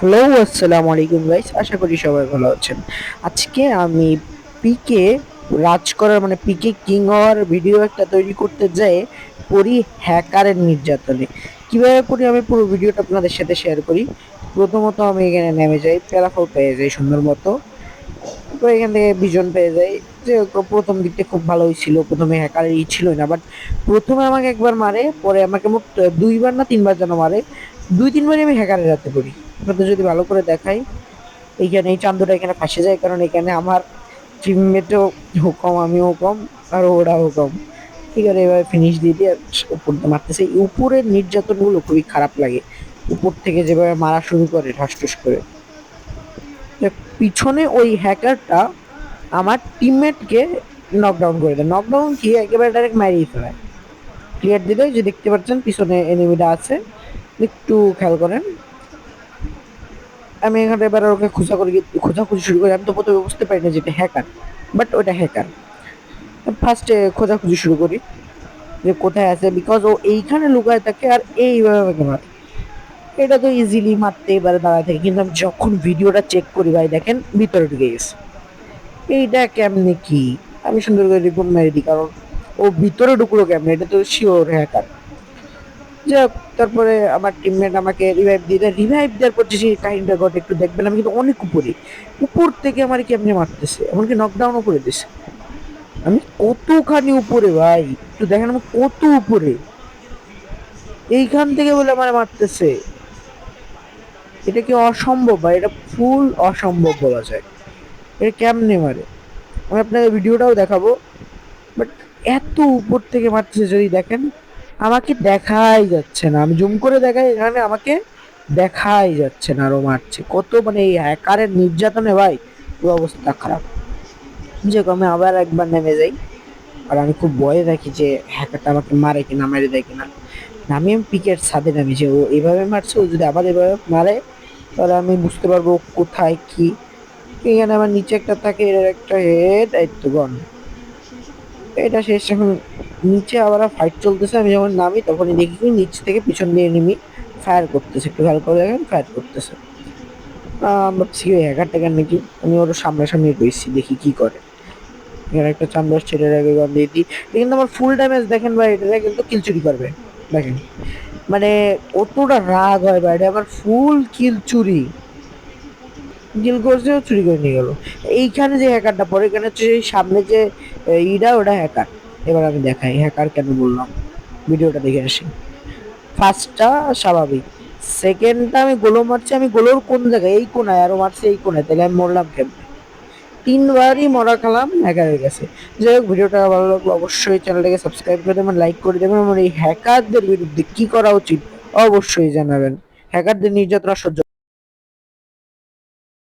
Hello আসসালামু আলাইকুম guys আশা করি সবাই ভালো আছেন। আজকে আমি পিকে রাজ করার মানে পিকে কিং হওয়ার ভিডিও একটা তৈরি করতে যাই পড়ি হ্যাকারের নির্যাতনে। কীভাবে করি আমি পুরো ভিডিওটা আপনাদের সাথে শেয়ার করি? প্রথমত আমি এখানে নেমে যাই প্যারাফল পেয়ে যাই সুন্দর মতো। তো এখান থেকে বিজন পেয়ে যাই, যে প্রথম দিকটা খুব ভালোই ছিল প্রথমে হ্যাকারের ই ছিলই না বাট প্রথমে আমাকে একবার মারে, পরে আমাকে মোট দুইবার না তিনবার যেন মারে দুই তিনবারই আমি হ্যাকারের হাতে পড়ি। আপনাদের যদি ভালো করে দেখাই, এইখানে এই চান্দুটা এখানে ফাঁসে যায়, কারণ এখানে আমার টিমমেটও কম, আমিও কম, আর ওরাও কম। ঠিক আছে, এবার ফিনিশ দিয়ে দিয়ে উপর দিয়ে মারতেছে। এই উপরের নির্যাতনগুলো খুবই খারাপ লাগে। উপর থেকে যেভাবে মারা শুরু করে ঠাস ঠুস করে পিছনে ওই হ্যাকারটা আমার টিমমেটকে নকডাউন করে দেয়। নকডাউন কি, একেবারে ডাইরেক্ট মারিয়ে ফেলায়। ক্লিয়ার দিলে যে দেখতে পাচ্ছেন, পিছনে এনিমিটা আছে। একটু খেয়াল করেন। আমি এখানে এবার ওকে খোঁজা করে খোঁজাখুঁজি শুরু করি। আমি তো প্রথমে বুঝতে পারি না যে এটা হ্যাকার বাট ওটা হ্যাকার ফার্স্টে খোঁজাখুঁজি শুরু করি, যে কোথায় আছে বিকজ ও এইখানে লুকায় থাকে আর এইভাবে আমাকে মারে এটা তো ইজিলি মারতে এবারে দাঁড়ায় থাকে, কিন্তু আমি যখন ভিডিওটা চেক করি, ভাই দেখেন, ভিতরে ঢুকে গেছে। এইটা কেমনে কি? আমি সুন্দর করে রিপোর্ট মেরে দিই, কারণ ও ভিতরে ঢুকলো কেমনে? এটা তো শিওর হ্যাকার যাই তারপরে আমার টিমমেট আমাকে রিভাইভ দিয়ে রিভাইভ দেওয়ার পর যে কাহিনীটা ঘটে, একটু দেখবেন। আমি কিন্তু অনেক উপরে। উপর থেকে আমার কেমনে মারতেছে? এমনকি নকডাউনও করে দিছে। আমি কতখানি উপরে, ভাই? একটু দেখেন আমি কত উপরে। এইখান থেকে বলে আমার মারতেছে। এটা কি অসম্ভব, ভাই? এটা ফুল অসম্ভব বলা যায়। এটা কেমনে মারে? আমি আপনাকে ভিডিওটাও দেখাবো। বাট এত উপর থেকে মারতেছে যদি দেখেন আমাকে দেখাই যাচ্ছে না। আমি জুম করে দেখাই, এখানে আমাকে দেখাই যাচ্ছে না, আরও মারছে। কত মানে এই হ্যাকারের নির্যাতনে ভাই, পুরো অবস্থা খারাপ। যে আমি আবার একবার নেমে যাই। আর আমি খুব ভয়ে রাখি যে হ্যাকারটা আমাকে মারে কিনা, মেরে দেয় কিনা। আমি আমি পিকের ছাদে নামি, যে ও এভাবে মারছে, ও যদি আবার এভাবে মারে, তাহলে আমি বুঝতে পারব কোথায় কি। এখানে আমার নিচে একটা থাকে, এর একটা তো গন। এটা শেষ এখন নিচে আবার ফাইট চলতেছে, আমি যখন নামি তখনই দেখি কি নিচ থেকে পিছন দিয়ে নেমি ফায়ার করতেছে। একটু ভালো করে দেখেন ফায়ার করতেছে। ভাবছি ওই হ্যাকার ট্যাকার নাকি আমি ওর সামনাসামনি রয়েছি দেখি কি করে। এখানে একটা চান্দাস ছেলের আগে গন দিয়ে দিই। কিন্তু আমার ফুল ড্যামেজ দেখেন ভাই, এটা কিন্তু কিল চুরি করবে। দেখেন। মানে কতটা রাগ হয় ভাই, এটা আমার ফুল কিল চুরি। কিল করছে চুরি করে নিয়ে গেল। এইখানে যে হ্যাকারটা পড়ে এখানে হচ্ছে সামনে যে ইডা, ওটা হ্যাকার এবার আমি দেখাই হ্যাকার কেন বললাম? ভিডিওটা দেখে আসি। ফার্স্টটা স্বাভাবিক। সেকেন্ডটা আমি গোলো মারছি, আমি গোলোর কোন জায়গায়? এই কোনায়, আরও মারছি এই কোনায়, তাহলে আমি মরলাম কেমনে? তিনবারই মরা খেলাম হ্যাকার হয়ে গেছে। যাই হোক, ভিডিওটা ভালো লাগল অবশ্যই চ্যানেলটাকে সাবস্ক্রাইব করে দেবেন লাইক করে দেবেন, আমার এই হ্যাকারদের বিরুদ্ধে কি করা উচিত অবশ্যই জানাবেন। হ্যাকারদের নির্যাতনা সহ্য